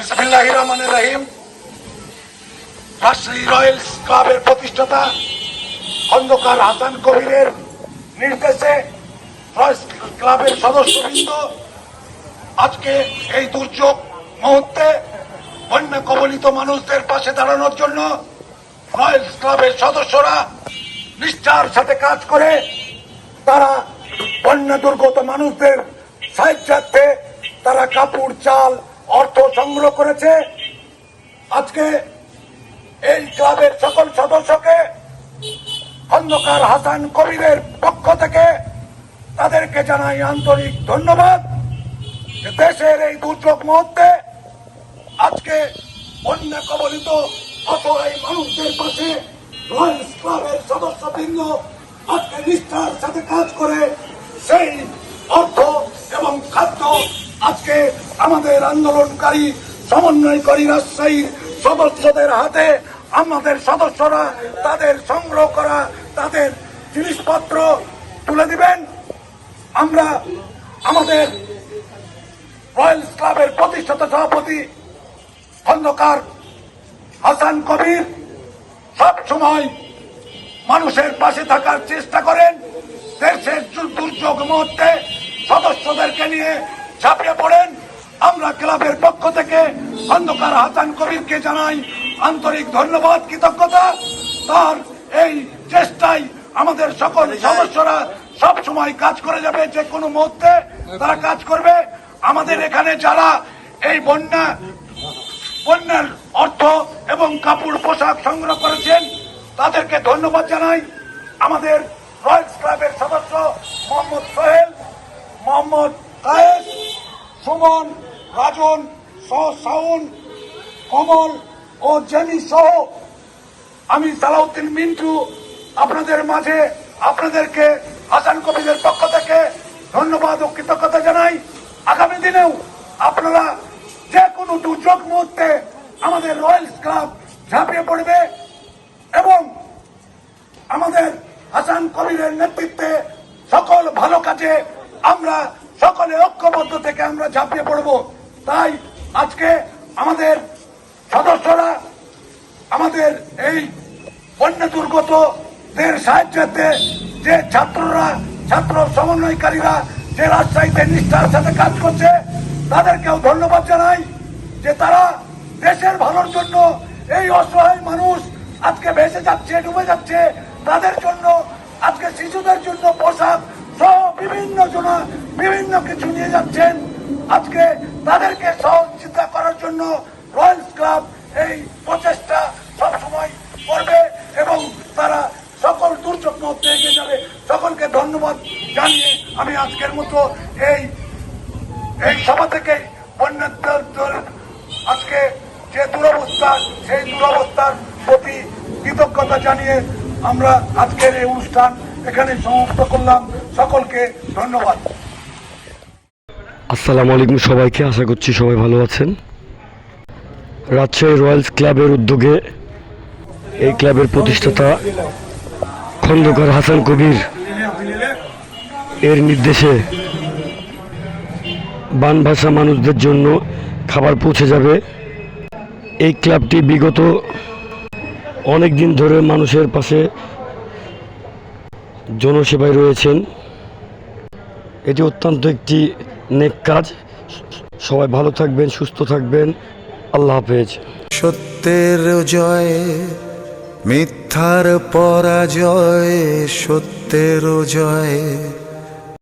বিসমিল্লাহ রহমান রহিম। রাজশাহী রয়্যালস ক্লাবের প্রতিষ্ঠাতা খন্দকার হাসান কবিরের নির্দেশে রয়্যালস ক্লাবের সদস্যবৃন্দ আজকে এই দুর্যোগ মুহূর্তে বন্যা কবলিত মানুষদের পাশে দাঁড়ানোর জন্য রয়্যালস ক্লাবের সদস্যরা নিষ্ঠার সাথে কাজ করে তারা বন্যা দুর্গত মানুষদের সাহায্যার্থে তারা কাপড়, চাল অর্থ সংগ্রহ করেছে। আজকে এই ক্লাবের সকল সদস্যকে খন্দকার হাসান কবিরের পক্ষ থেকে তাদেরকে জানাই আন্তরিক ধন্যবাদ দেশের এই দুর্যোগ মুহূর্তে আজকে বন্যা কবলিত অসহায় মানুষদের পাশে রয়্যালস ক্লাবের সদস্যবৃন্দ আজকে নিষ্ঠার সাথে কাজ করে আমাদের আন্দোলনকারী, সমন্বয়কারী রাজশাহীর সদস্যদের হাতে আমাদের সদস্যরা তাদের সংগ্রহ করা তাদের জিনিসপত্র তুলে দিবেন। আমরা আমাদের রয়্যালস ক্লাবের প্রতিষ্ঠাতা সভাপতি খন্দকার হাসান কবির সব সময় মানুষের পাশে থাকার চেষ্টা করেন। দেশের দুর্যোগ মুহূর্তে সদস্যদেরকে নিয়ে ঝাঁপিয়ে পড়েন। আমরা ক্লাবের পক্ষ থেকে অন্ধকার হাসান কবিরকে জানাই আন্তরিক ধন্যবাদ, কৃতজ্ঞতা। তার এই চেষ্টায় আমাদের সকল সদস্যরা সব সময় কাজ করে যাবে, যে কোনো মুহূর্তে তারা কাজ করবে। আমাদের এখানে যারা এই বন্যা, বন্যার অর্থ এবং কাপড় পোশাক সংগ্রহ করেছেন, তাদেরকে ধন্যবাদ জানাই। আমাদের রয়্যালস ক্লাবের সদস্য মোহাম্মদ সোহেল, মোহাম্মদ কায়েস, সুমন রাজন সাউন কমল ও জেনি সহ আমি সালাউদ্দিন মিন্টু আপনাদের মাঝে আপনাদেরকে হাসান কবিদের পক্ষ থেকে ধন্যবাদ ও কৃতজ্ঞতা জানাই। আগামী দিনেও আপনারা যে কোনো দুর্যোগ মুহূর্তে আমাদের রয়্যালস ক্লাব ঝাঁপিয়ে পড়বে এবং আমাদের হাসান কবিরের নেতৃত্বে সকল ভালো কাজে আমরা সকলে ঐক্যবদ্ধ থেকে আমরা ঝাঁপিয়ে পড়ব। তাই আজকে আমাদের সদস্যরা আমাদের এই বন্যা দুর্গতদের সাহায্যে যে ছাত্ররা, ছাত্র সমন্বয়কারীরা, যে রাজশাহীতে নিষ্ঠার সাথে কাজ করছে, তাদেরকেও ধন্যবাদ জানাই যে তারা দেশের ভালোর জন্য এই অসহায় মানুষ আজকে ভেসে যাচ্ছে, ডুবে যাচ্ছে। তাদের জন্য, আজকে শিশুদের জন্য পোশাক সহ বিভিন্ন জনা, বিভিন্ন কিছু নিয়ে যাচ্ছেন। আজকে তাদেরকে সহযোগিতা করার জন্য রয়্যালস ক্লাব এই প্রচেষ্টা সবসময় করবে এবং তারা সকল দুর্যোগ মধ্যে এগিয়ে যাবে। সকলকে ধন্যবাদ জানিয়ে আমি আজকের মতো এই এই সভা থেকে বন্যার আজকে যে দুরবস্থা সেই দুরবস্থার প্রতি কৃতজ্ঞতা জানিয়ে আমরা আজকের এই অনুষ্ঠান এখানে সমাপ্ত করলাম। সকলকে ধন্যবাদ। আসসালামু আলাইকুম সবাইকে, আশা করছি সবাই ভালো আছেন। রাজশাহী রয়্যালস ক্লাবের উদ্যোগে এই ক্লাবের প্রতিষ্ঠাতা খন্দকার হাসান কবির এর নির্দেশে বানভাষা মানুষদের জন্য খাবার পৌঁছে যাবে। এই ক্লাবটি বিগত অনেক দিন ধরে মানুষের পাশে জনসেবায় রয়েছেন। এটি অত্যন্ত একটি নেক কাজ। সবাই ভালো থাকবেন, সুস্থ থাকবেন। আল্লাহ হাফেজ। সত্যের জয়, মিথ্যার পরাজয়, সত্যের জয়।